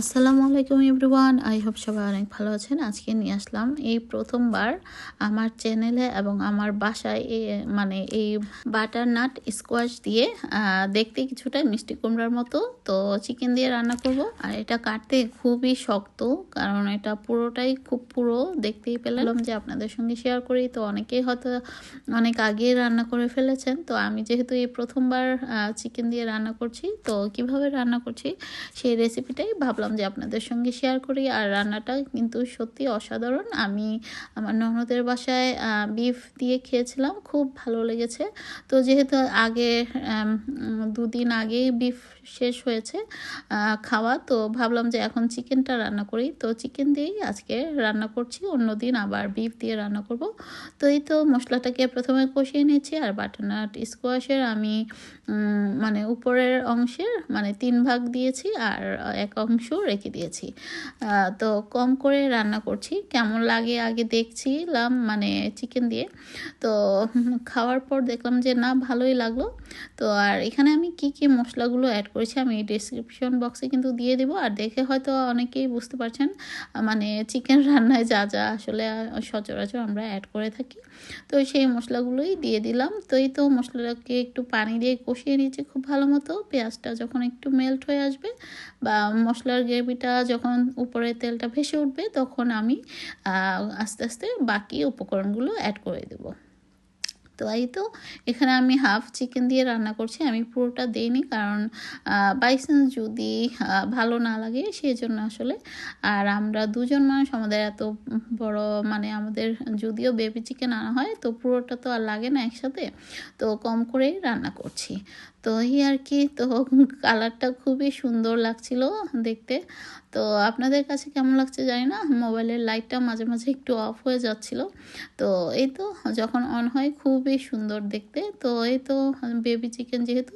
আসসালামু আলাইকুম everyone, I hope সবাই অনেক ভালো আছেন। আজকে নিয়ে আসলাম এই প্রথমবার আমার চ্যানেলে এবং আমার বাসায় মানে এই বাটার নাট স্কোয়াশ দিয়ে দেখতে কিছুটা মিষ্টি কুমড়ার মতো। তো চিকেন দিয়ে রান্না করব। আর এটা কাটতে খুবই শক্ত, কারণ এটা পুরোটাই খুব পুরো। দেখতেই পেলাম যে আপনাদের সঙ্গে শেয়ার করি। তো অনেকেই হয়তো অনেক আগে রান্না করে ফেলেছেন। তো আমি যেহেতু এই প্রথমবার চিকেন দিয়ে রান্না করছি, তো কীভাবে রান্না করছি সেই রেসিপিটাই ভাবলাম যে আপনাদের সঙ্গে শেয়ার করি। আর রান্নাটা কিন্তু সত্যি অসাধারণ। আমি আমার ননদের বাসায় বিফ দিয়ে খেয়েছিলাম। খুব ভালো লেগেছে। তো যেহেতু আগে দুদিন আগেই বিফ শেষ হয়েছে খাওয়া, তো ভাবলাম যে এখন চিকেনটা রান্না করি। তো চিকেন দিয়েই আজকে রান্না করছি। অন্যদিন আবার বিফ দিয়ে রান্না করব। তো এই তো মশলাটাকে প্রথমে কষিয়ে নিয়েছি। আর বাটারনাট স্কোয়াশের আমি মানে উপরের অংশের মানে তিন ভাগ দিয়েছি। আর এক অংশ রেখে দিয়েছি। তো কম করে রান্না করছি। কেমন লাগে আগে দেখছিলাম মানে চিকেন দিয়ে। তো খাওয়ার পর দেখলাম যে, না, ভালোই লাগল। তো আর এখানে আমি কি কি মশলাগুলো অ্যাড করেছি আমি ডিসক্রিপশন বক্সে কিন্তু দিয়ে দেবো। আর দেখে হয়তো অনেকেই বুঝতে পারছেন মানে চিকেন রান্নায় যা যা আসলে সচরাচর আমরা অ্যাড করে থাকি। তো সেই মশলাগুলোই দিয়ে দিলাম। তো এই তো মশলাটাকে একটু পানি দিয়ে কষিয়ে নিয়েছি খুব ভালো মতো। পেঁয়াজটা যখন একটু মেল্ট হয়ে আসবে বা মশলার গ্রেভিটা যখন উপরে তেলটা ভেসে উঠবে, তখন আমি আস্তে আস্তে বাকি উপকরণগুলো অ্যাড করে দেবো। তো এই তো, এখানে আমি হাফ চিকেন দিয়ে রান্না করছি। আমি পুরোটা দিইনি কারণ বাই চান্স যদি ভালো না লাগে সেই জন্য আসলে। আর আমরা দুজন মানুষ, আমাদের এত বড় মানে আমাদের যদিও বেবি চিকেন আনা হয়, তো পুরোটা তো আর লাগে না একসাথে। তো কম করেই রান্না করছি। তো এই আর কি তো কালারটা খুবই সুন্দর লাগছিল দেখতে। তো আপনাদের কাছে কেমন লাগছে জানি না, মোবাইলের লাইটটা মাঝে মাঝে একটু অফ হয়ে যাচ্ছিল। তো এই তো যখন অন হয় খুবই সুন্দর দেখতে। তো এই তো বেবি চিকেন যেহেতু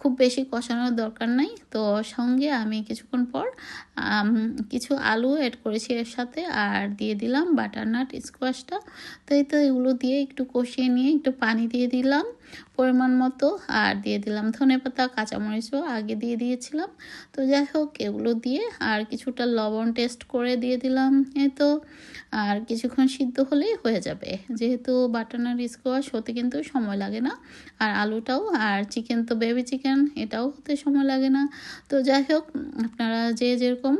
খুব বেশি কষানোর দরকার নাই। তো সঙ্গে আমি কিছুক্ষণ পর কিছু আলু অ্যাড করেছি এর সাথে আর দিয়ে দিলাম বাটারনাট স্কোয়াশটা তো এই তো এগুলো দিয়ে একটু কষিয়ে নিয়ে একটু পানি দিয়ে দিলাম। পরিমাণ মতো আর দিয়ে দিলাম ধনে পাতা, কাঁচামরিচও আগে দিয়ে দিয়েছিলাম। তো যাই হোক, এগুলো দিয়ে আর কিছুটা লবণ টেস্ট করে দিয়ে দিলাম এই তো আর কিছুক্ষণ সিদ্ধ হলেই হয়ে যাবে। যেহেতু বাটানার স্কোয়াশ হতে কিন্তু সময় লাগে না, আর আলুটাও আর চিকেন তো বেবি চিকেন এটাও হতে সময় লাগে না। তো যাই হোক, আপনারা যে যেরকম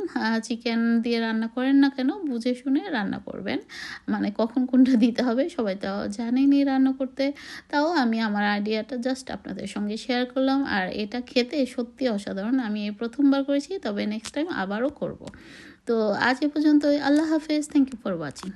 চিকেন দিয়ে রান্না করেন না কেন, বুঝে শুনে রান্না করবেন। মানে কখন কোনটা দিতে হবে, সবাই তো জানেনি রান্না করতে। তাও আমি আমার আইডিয়াটা জাস্ট আপনাদের সঙ্গে শেয়ার করলাম। আর এটা খেতে সত্যি অসাধারণ। আমি এই প্রথমবার করেছি, তবে নেক্সট টাইম আবারও করব। তো আজ এ পর্যন্ত আল্লাহ হাফেজ। Thank you for watching